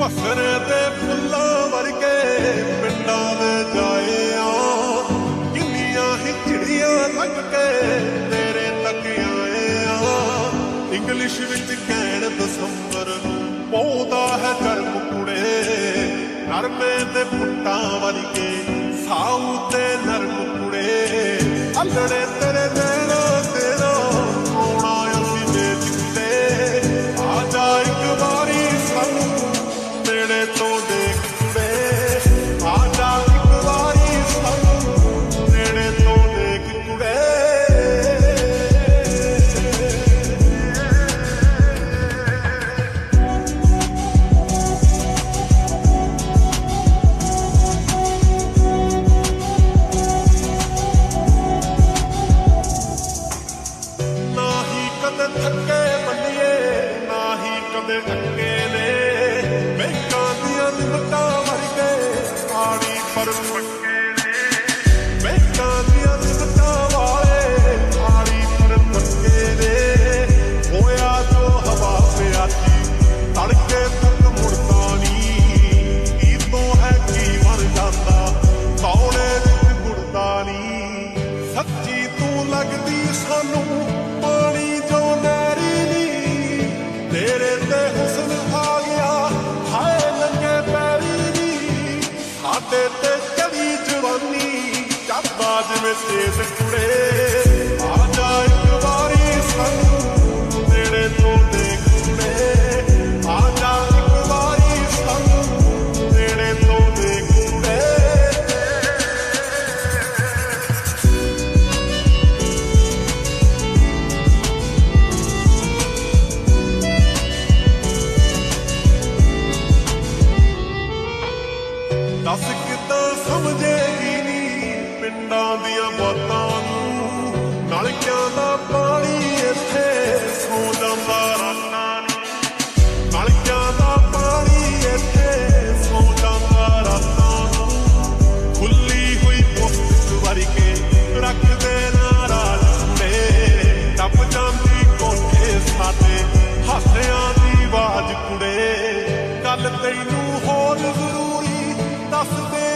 ਭਸਰੇ ਦੇ ਫੁੱਲਾਂ ਵਰਗੇ ਪਿੰਡਾਂ ਦੇ ਜਾਏ ਆ। ਕਿੰਨੀਆਂ ਹੀ ਝਿੜੀਆਂ ਲੱਗ ਕੇ ਤੇਰੇ ਤੱਕ ਆਏ ਆ। ਇੰਗਲਿਸ਼ ਵਿੱਚ ਕਹਿਣ ਦਸੰਬਰ ਨੂੰ ਪੌਦਾ ਹੈ ਕਰਮ ਕੁੜੇ ਨਰਮੇ ਦੇ ਪੁੱਟਾਂ ਵਰਗੇ ਸਾਉ ਤੇ ਨਰਮ ਕੁੜੇ ਅਲੜੇ ਕਦੇ ਥੱਕੇ ਬੰਦੀਏ ਨਾ ਹੀ ਕਦੇ ਅੱਕੇ ਨੇ। ਬੈਂਕਾਂ ਦੀਆਂ ਲਿਮਟਾਂ ਵਰਗੇ ਆੜੀ ਪਰ ਪੱਕੇ ਤੇ ਚੜੀ ਜਵਾਨੀ ਚਾਬਾ ਜਿਵੇਂ ਸੇਸ ਕੁੜੇ ਗੱਲ ਤੈਨੂੰ ਹੋਰ ਜ਼ਰੂਰੀ ਦੱਸ ਦੇ